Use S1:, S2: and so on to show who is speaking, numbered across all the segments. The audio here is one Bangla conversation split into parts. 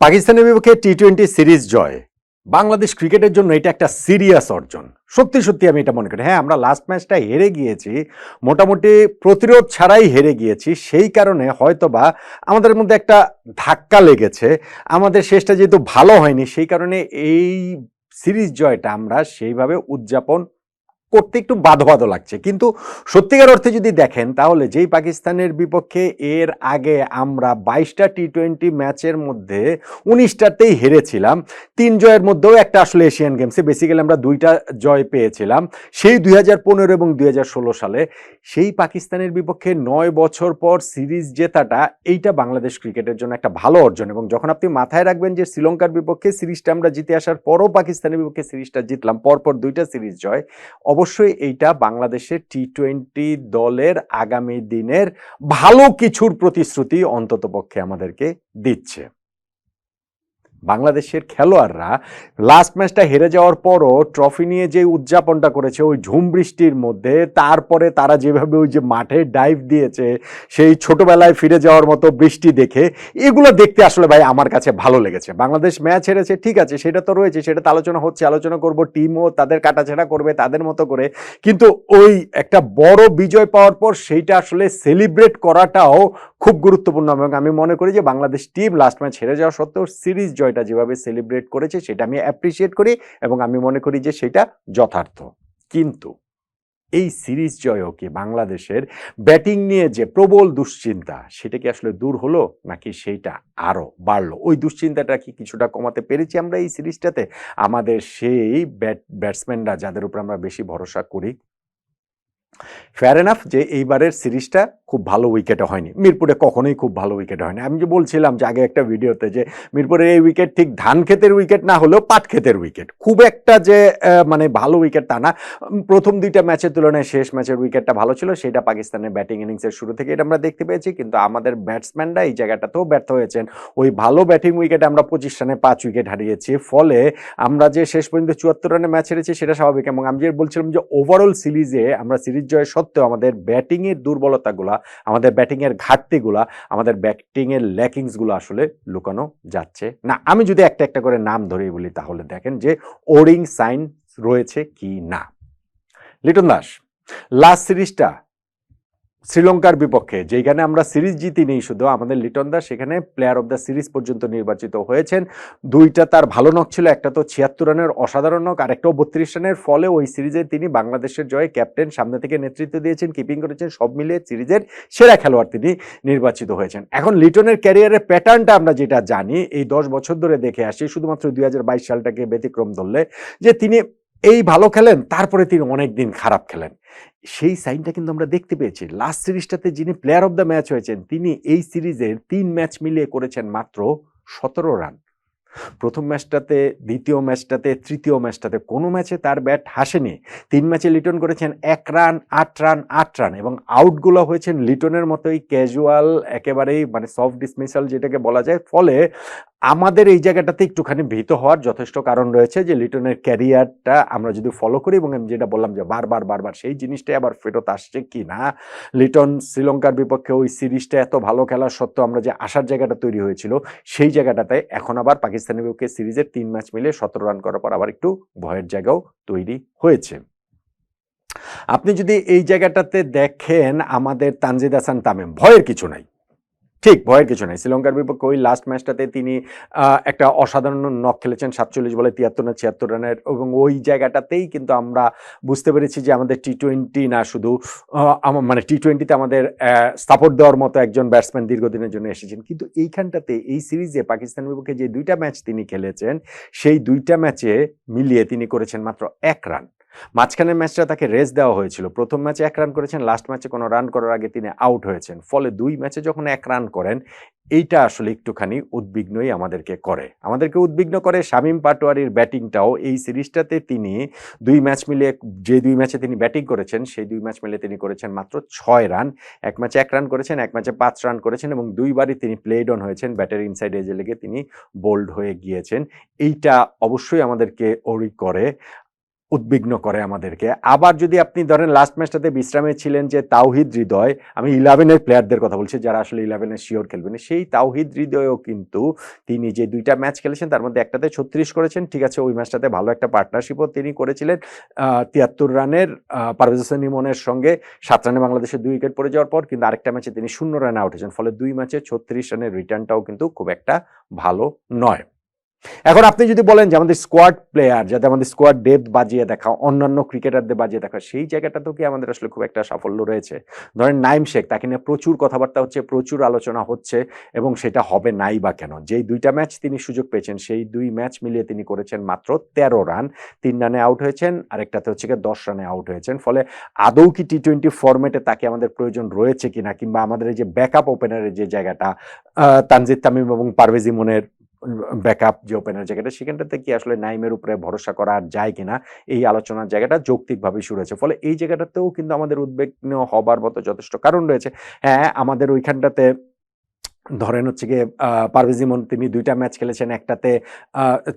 S1: পাকিস্তানের বিপক্ষে টি টোয়েন্টি সিরিজ জয়। বাংলাদেশ ক্রিকেটের জন্য এটা একটা সিরিয়াস অর্জন। সত্যি সত্যি আমি এটা মনে করি। হ্যাঁ আমরা লাস্ট ম্যাচটা হেরে গিয়েছি, মোটামুটি প্রতিরোধ ছাড়াই হেরে গিয়েছি, সেই কারণে হয়তোবা আমাদের মধ্যে একটা ধাক্কা লেগেছে। আমাদের শেষটা যেহেতু ভালো হয়নি, সেই কারণে এই সিরিজ জয়টা আমরা সেইভাবে উদযাপন করতে একটু বাধো বাধো লাগছে। কিন্তু সত্যিকার অর্থে যদি দেখেন, তাহলে যেই পাকিস্তানের বিপক্ষে এর আগে আমরা বাইশটা টি টোয়েন্টি ম্যাচের মধ্যে উনিশটাতেই হেরেছিলাম, তিন জয়ের মধ্যেও একটা আসলে এশিয়ান গেমসে বেসিক্যালি আমরা দুইটা জয় পেয়েছিলাম। সেই দুই হাজার পনেরো এবং দুই হাজার ষোলো সালে সেই পাকিস্তানের বিপক্ষে নয় বছর পর সিরিজ জেতাটা এইটা বাংলাদেশ ক্রিকেটের জন্য একটা ভালো অর্জন। এবং যখন আপনি মাথায় রাখবেন যে শ্রীলঙ্কার বিপক্ষে সিরিজটা আমরা জিতে আসার পরও পাকিস্তানের বিপক্ষে সিরিজটা জিতলাম, পরপর দুইটা সিরিজ জয় অবশ্যই এইটা বাংলাদেশের টি টোয়েন্টি দলের আগামী দিনের ভালো কিছুর প্রতিশ্রুতি অন্ততপক্ষে আমাদেরকে দিচ্ছে। বাংলাদেশের খেলোয়াড়রা লাস্ট ম্যাচটা হেরে যাওয়ার পরও ট্রফি নিয়ে যে উদযাপনটা করেছে, ওই ঝুম বৃষ্টির মধ্যে, তারপরে তারা যেভাবে ওই যে মাঠে ডাইভ দিয়েছে, সেই ছোটবেলায় ফিরে যাওয়ার মতো বৃষ্টি দেখে, এগুলো দেখতে আসলে ভাই আমার কাছে ভালো লেগেছে। বাংলাদেশ ম্যাচ হেরেছে, ঠিক আছে, সেটা তো রয়েছে, সেটা তো আলোচনা হচ্ছে, আলোচনা করব টিমও তাদের কাটাছেড়া করবে, তাদের মতো করে, কিন্তু ওই একটা বড় বিজয় পাওয়ার পর সেইটা আসলে সেলিব্রেট করাটাও খুব গুরুত্বপূর্ণ এবং আমি মনে করি যে বাংলাদেশ টিম লাস্ট ম্যাচ হেরে যাওয়া সত্ত্বেও সিরিজ জয়টা যেভাবে সেলিব্রেট করেছে সেটা আমি অ্যাপ্রিসিয়েট করি এবং আমি মনে করি যে সেটা যথার্থ। কিন্তু এই সিরিজ জয়ও কি বাংলাদেশের ব্যাটিং নিয়ে যে প্রবল দুশ্চিন্তা সেটা কি আসলে দূর হলো? নাকি সেইটা আরও বাড়লো? ওই দুশ্চিন্তাটা কি কিছুটা কমাতে পেরেছি আমরা এই সিরিজটাতে আমাদের সেই ব্যাট ব্যাটসম্যানরা যাদের উপর আমরা বেশি ভরসা করি ফেয়ার এনাফ যে এইবারের সিরিজটা খুব ভালো উইকেটে হয়নি। মিরপুরে কখনোই খুব ভালো উইকেটে হয়নি। আমি যে বলছিলাম যে আগে একটা ভিডিওতে যে মিরপুরের এই উইকেট ঠিক ধান ক্ষেতের উইকেট না হলেও পাট ক্ষেতের উইকেট খুব একটা যে মানে ভালো উইকেট তা না। প্রথম দুইটা ম্যাচের তুলনায় শেষ ম্যাচের উইকেটটা ভালো ছিল। সেটা পাকিস্তানের ব্যাটিং ইনিংসের শুরু থেকে এটা আমরা দেখতে পেয়েছি। কিন্তু আমাদের ব্যাটসম্যানরা এই জায়গাটাতেও ব্যর্থ হয়েছেন। ওই ভালো ব্যাটিং উইকেটে আমরা পঁচিশ রানে পাঁচ উইকেট হারিয়েছি। ফলে আমরা যে শেষ পর্যন্ত চুয়াত্তর রানে ম্যাচ হেরেছি সেটা স্বাভাবিক। এবং আমি যে বলছিলাম যে ওভারঅল সিরিজে আমরা সিরিজ জয় সত্ত্বেও আমাদের ব্যাটিংয়ের দুর্বলতাগুলা, আমাদের ব্যাটিংয়ের ঘাটতিগুলা, আমাদের ব্যাটিংয়ের ল্যাকিংসগুলো আসলে লুকানো যাচ্ছে না। আমি যদি একটা একটা করে নাম ধরেই বলি তাহলে দেখেন যে ওরিং সাইন রয়েছে কি না। লিটন দাস লাস্ট সিরিজটা শ্রীলঙ্কার বিপক্ষে যেখানে আমরা সিরিজ জিতি নেই শুধু, আমাদের লিটন দাস সেখানে প্লেয়ার অফ দ্য সিরিজ পর্যন্ত নির্বাচিত হয়েছেন। দুইটা তার ভালো নক ছিল, একটা তো ছিয়াত্তর রানের অসাধারণ নক আর একটাও বত্রিশ রানের ফলে ওই সিরিজে তিনি বাংলাদেশের জয়ে ক্যাপ্টেন সামনে থেকে নেতৃত্ব দিয়েছেন কিপিং করেছেন, সব মিলিয়ে সিরিজের সেরা খেলোয়াড় তিনি নির্বাচিত হয়েছেন। এখন লিটনের ক্যারিয়ারের প্যাটার্নটা আমরা যেটা জানি, এই দশ বছর ধরে দেখে আসি, শুধুমাত্র দুই হাজার বাইশ সালটাকে ব্যতিক্রম ধরলে, যে তিনি এই ভালো খেলেন, তারপরে তিনি অনেক দিন খারাপ খেলেন। সেই সাইনটা কিন্তু আমরা দেখতে পেয়েছি। লাস্ট সিরিজটাতে যিনি প্লেয়ার অফ দ্য ম্যাচ হয়েছেন, তিনি এই সিরিজের তিন ম্যাচ মিলিয়ে করেছেন মাত্র সতেরো রান প্রথম ম্যাচটাতে দ্বিতীয় ম্যাচটাতে তৃতীয় ম্যাচটাতে কোনো ম্যাচে তার ব্যাট হাসেনি তিন ম্যাচে লিটন করেছেন এক রান আট রান আট রান এবং আউটগুলো হয়েছেন লিটনের মতোই ক্যাজুয়াল একেবারেই মানে সফট ডিসমিসাল যেটাকে বলা যায়। ফলে আমাদের এই জায়গাটাতে একটুখানি ভীত হওয়ার যথেষ্ট কারণ রয়েছে যে লিটনের ক্যারিয়ারটা আমরা যদি ফলো করি এবং আমি যেটা বললাম যে বারবার বারবার সেই জিনিসটাই আবার ফেরত আসছে কি না? লিটন শ্রীলঙ্কার বিপক্ষে ওই সিরিজটা এত ভালো খেলার সত্ত্বেও আমরা যে আসার জায়গাটা তৈরি হয়েছিল, সেই জায়গাটাতে এখন আবার পাকিস্তানের বিপক্ষে সিরিজের তিন ম্যাচ মিলে সতেরো রান করার পর আবার একটু ভয়ের জায়গাও তৈরি হয়েছে। আপনি যদি এই জায়গাটাতে দেখেন, আমাদের তানজিদ হাসান তামিম, ভয়ের কিছু নাই। ঠিক, ভয়ের কিছু নাই। শ্রীলঙ্কার বিপক্ষে ওই লাস্ট ম্যাচটাতে তিনি একটা অসাধারণ নক খেলেছেন, সাতচল্লিশ বলে তিয়াত্তর না, ছিয়াত্তর রানের, এবং ওই জায়গাটাতেই কিন্তু আমরা বুঝতে পেরেছি যে আমাদের টি টোয়েন্টি না শুধু মানে টি টোয়েন্টিতে আমাদের সাপোর্ট দেওয়ার মতো একজন ব্যাটসম্যান দীর্ঘদিনের জন্য এসেছেন। কিন্তু এইখানটাতে, এই সিরিজে পাকিস্তানের বিপক্ষে যে দুইটা ম্যাচ তিনি খেলেছেন, সেই দুইটা ম্যাচে মিলিয়ে তিনি করেছেন মাত্র এক রান মাঝখানের ম্যাচটা তাকে রেস দেওয়া হয়েছিল। প্রথম ম্যাচে এক রান করেছেন, লাস্ট ম্যাচে কোনো রান করার আগে তিনি আউট হয়েছেন। ফলে দুই ম্যাচে যখন এক রান করেন, এইটা আসলে একটুখানি উদ্বিগ্নই আমাদেরকে করে। আমাদেরকে উদ্বিগ্ন করে শামীম পাটোয়ারির ব্যাটিংটাও। এই সিরিজটাতে তিনি দুই ম্যাচ মিলিয়ে, যে দুই ম্যাচে তিনি ব্যাটিং করেছেন, সেই দুই ম্যাচ মিলে তিনি করেছেন মাত্র ছয় রান। এক ম্যাচে এক রান করেছেন, এক ম্যাচে পাঁচ রান করেছেন এবং দুইবারই তিনি প্লেড অন হয়েছেন। ব্যাটের ইনসাইড এজে লেগে তিনি বোল্ড হয়ে গিয়েছেন। এইটা অবশ্যই আমাদেরকে ওরি করে। উদ্বিগ্ন করে আমাদেরকে। আবার যদি আপনি ধরেন লাস্ট ম্যাচটাতে বিশ্রামে ছিলেন যে তাওহিদ হৃদয়, আমি ইলেভেনের প্লেয়ারদের কথা বলছি যারা আসলে ইলেভেনের শিওর খেলবেন, সেই তাওহিদ হৃদয়ও কিন্তু তিনি যে দুইটা ম্যাচ খেলেছেন তার মধ্যে একটাতে ছত্রিশ করেছেন, ঠিক আছে, ওই ম্যাচটাতে ভালো একটা পার্টনারশিপও তিনি করেছিলেন। তিয়াত্তর রানের পারভেজ হোসেন ইমনের সঙ্গে সাত রানে বাংলাদেশের দুই উইকেট পড়ে যাওয়ার পর কিন্তু আরেকটা ম্যাচে তিনি শূন্য রানে আউট হয়েছেন, ফলে দুই ম্যাচে ছত্রিশ রানের রিটার্নটাও কিন্তু খুব একটা ভালো নয়। এখন আপনি যদি বলেন যে আমাদের স্কোয়াড প্লেয়ার যাতে আমাদের স্কোয়াড ডেপথ বাজিয়ে দেখা, অন্যান্য ক্রিকেটারদের বাজিয়ে দেখা, সেই জায়গাটাতেও কি আমাদের আসলে খুব একটা সাফল্য রয়েছে? ধরেন নাইম শেখ, তাকে নিয়ে প্রচুর কথাবার্তা হচ্ছে, প্রচুর আলোচনা হচ্ছে, এবং সেটা হবে নাই বা কেন? যেই দুইটা ম্যাচ তিনি সুযোগ পেয়েছেন, সেই দুই ম্যাচ মিলিয়ে তিনি করেছেন মাত্র তেরো রান তিন রানে আউট হয়েছেন, আরেকটাতে হচ্ছে গিয়ে দশ রানে আউট হয়েছেন। ফলে আদৌ কি টি টোয়েন্টি ফরম্যাটে তাকে আমাদের প্রয়োজন রয়েছে কিনা, কিংবা আমাদের এই যে ব্যাকআপ ওপেনারের যে জায়গাটা তানজিদ তামিম এবং পারভেজ ইমনের ব্যাকআপ যে ওপেনার জায়গাটা, সেখানটাতে কি আসলে নাইমের উপরে ভরসা করা আর যায় কিনা? এই আলোচনার জায়গাটা যৌক্তিকভাবে শুরু হয়েছে। ফলে এই জায়গাটাতেও কিন্তু আমাদের উদ্বেগ হবার মতো যথেষ্ট কারণ রয়েছে। হ্যাঁ আমাদের ওইখানটাতে ধরেন হচ্ছে গিয়ে পারভেজ ইমন তিনি দুইটা ম্যাচ খেলেছেন, একটাতে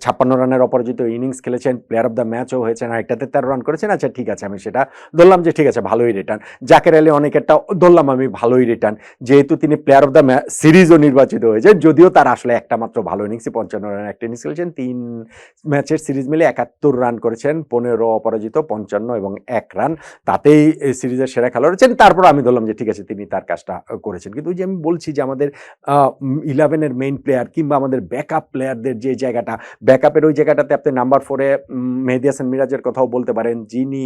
S1: ছাপ্পান্ন রানের অপরাজিত ইনিংস খেলেছেন প্লেয়ার অফ দ্য ম্যাচও হয়েছেন, আর একটাতে তেরো রান করেছেন। আচ্ছা ঠিক আছে, আমি সেটা ধরলাম যে, ঠিক আছে, ভালোই রিটার্ন জাকের আলী অনেকেরটা ধরলাম, আমি ভালোই রিটার্ন যেহেতু তিনি প্লেয়ার অফ দ্য সিরিজও নির্বাচিত হয়েছেন, যদিও তার আসলে একটা মাত্র ভালো ইনিংসই পঞ্চান্ন রানের একটা ইনিংস খেলেছেন। তিন ম্যাচের সিরিজ মিলে একাত্তর রান করেছেন, পনেরো অপরাজিত, পঞ্চান্ন এবং এক রান। তাতেই সিরিজের সেরা খেলোয়াড় হচ্ছেন। তারপর আমি ধরলাম যে, ঠিক আছে, তিনি তার কাজটা করেছেন। কিন্তু ওই যে আমি বলছি যে, আমাদের ইলেভেনের মেইন প্লেয়ার কিংবা আমাদের ব্যাকআপ প্লেয়ারদের যে জায়গাটা ব্যাকআপের ওই জায়গাটাতে আপনি নাম্বার ফোরে মেহেদি হাসান মিরাজের কথাও বলতে পারেন, যিনি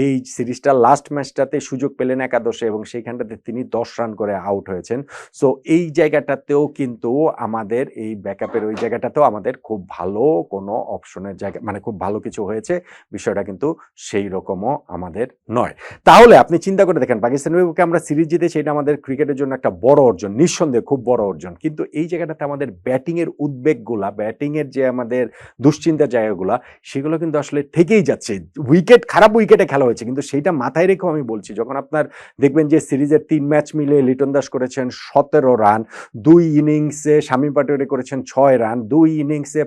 S1: এই সিরিজটা লাস্ট ম্যাচটাতে সুযোগ পেলেন একাদশে এবং সেইখানটাতে তিনি দশ রান করে আউট হয়েছেন। সো এই জায়গাটাতেও কিন্তু আমাদের এই ব্যাকআপের ওই জায়গাটাতেও আমাদের খুব ভালো কোনো অপশনের জায়গা মানে খুব ভালো কিছু হয়েছে, বিষয়টা কিন্তু সেই রকমও আমাদের নয়। তাহলে আপনি চিন্তা করে দেখেন পাকিস্তানের বিপক্ষে আমরা সিরিজ জিতে, সেটা আমাদের ক্রিকেটের জন্য একটা বড় অর্জন। নিঃসন্দেহে খুব বড় অর্জন। কিন্তু এই জায়গাটাতে আমাদের ব্যাটিংয়ের উদ্বেগগুলা ব্যাটিংয়ের যে আমাদের দুশ্চিন্তার জায়গাগুলা, সেগুলো কিন্তু আসলে থেকেই যাচ্ছে। উইকেট, খারাপ উইকেটে খেলা হয়েছে, কিন্তু সেইটা মাথায় রেখেও আমি বলছি, যখন আপনার দেখবেন যে সিরিজের তিন ম্যাচ মিলে লিটন দাস করেছেন সতেরো রান, দুই ইনিংসে শামীম পাটোয়ারি করেছেন ছয় রান, দুই ইনিংসে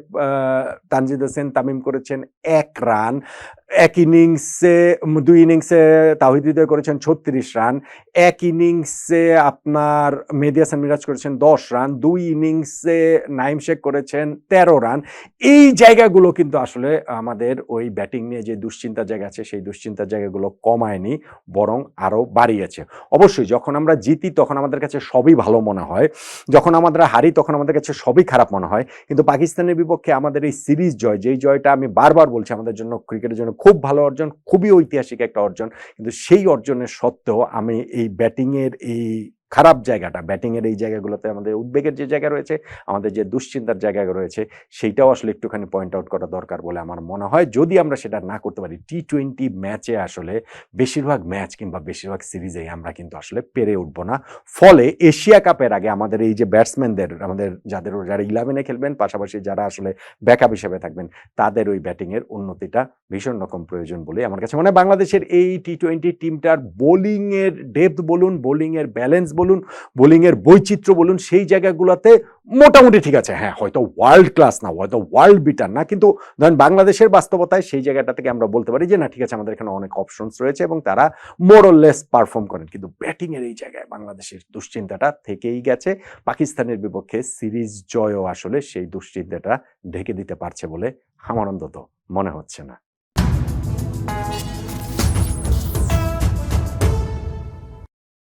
S1: তানজিদ হোসেন তামিম করেছেন এক রান, এক ইনিংসে দুই ইনিংসে তাহিদ হৃদয় করেছেন ছত্রিশ রান, এক ইনিংসে আপনার মেহেদি হাসান মিরাজ করেছেন, দশ রান, দুই ইনিংসে নাইম শেখ করেছেন, তেরো রান। এই জায়গাগুলো কিন্তু আসলে আমাদের ওই ব্যাটিং নিয়ে যে দুশ্চিন্তার জায়গা আছে, সেই দুশ্চিন্তার জায়গাগুলো কমায়নি, বরং আরও বাড়িয়েছে। অবশ্যই যখন আমরা জিতি তখন আমাদের কাছে সবই ভালো মনে হয়, যখন আমরা হারি তখন আমাদের কাছে সবই খারাপ মনে হয়, কিন্তু পাকিস্তানের বিপক্ষে আমাদের এই সিরিজ জয়, যেই জয়টা আমি বারবার বলছি আমাদের জন্য ক্রিকেটের জন্য খুব ভালো অর্জন, খুবই ঐতিহাসিক একটা অর্জন, কিন্তু সেই অর্জনের সত্ত্বেও আমি এই ব্যাটিংয়ের এই খারাপ জায়গাটা ব্যাটিংয়ের এই জায়গাগুলোতে আমাদের উদ্বেগের যে জায়গা রয়েছে, আমাদের যে দুশ্চিন্তার জায়গা রয়েছে, সেইটাও আসলে একটুখানি পয়েন্ট আউট করা দরকার বলে আমার মনে হয়। যদি আমরা সেটা না করতে পারি টি টোয়েন্টি ম্যাচে আসলে বেশিরভাগ ম্যাচ কিংবা বেশিরভাগ সিরিজেই আমরা কিন্তু আসলে পেরে উঠবো না। ফলে এশিয়া কাপের আগে আমাদের এই যে ব্যাটসম্যানদের আমাদের যাদের যারা ইলেভেনে খেলবেন, পাশাপাশি যারা আসলে ব্যাকআপ হিসেবে থাকবেন, তাদের ওই ব্যাটিংয়ের উন্নতিটা ভীষণ রকম প্রয়োজন বলে আমার কাছে মনে হয়। বাংলাদেশের এই টি টোয়েন্টি টিমটার বোলিংয়ের ডেপথ বলুন বোলিংয়ের ব্যালেন্স বলুন, বোলিংয়ের বৈচিত্র্য বলুন, সেই জায়গাগুলোতে মোটামুটি ঠিক আছে। হ্যাঁ হয়তো ওয়ার্ল্ড ক্লাস না, হয়তো ওয়ার্ল্ড বিটার না, কিন্তু ধরেন বাংলাদেশের বাস্তবতায় সেই জায়গাটা থেকে আমরা বলতে পারি যে, না, ঠিক আছে, আমাদের এখানে অনেক অপশনস রয়েছে এবং তারা মোরলেস পারফর্ম করেন। কিন্তু ব্যাটিংয়ের এই জায়গায় বাংলাদেশের দুশ্চিন্তাটা থেকেই গেছে। পাকিস্তানের বিপক্ষে সিরিজ জয়ও আসলে সেই দুশ্চিন্তাটা ঢেকে দিতে পারছে বলে আমার অন্তত মনে হচ্ছে না।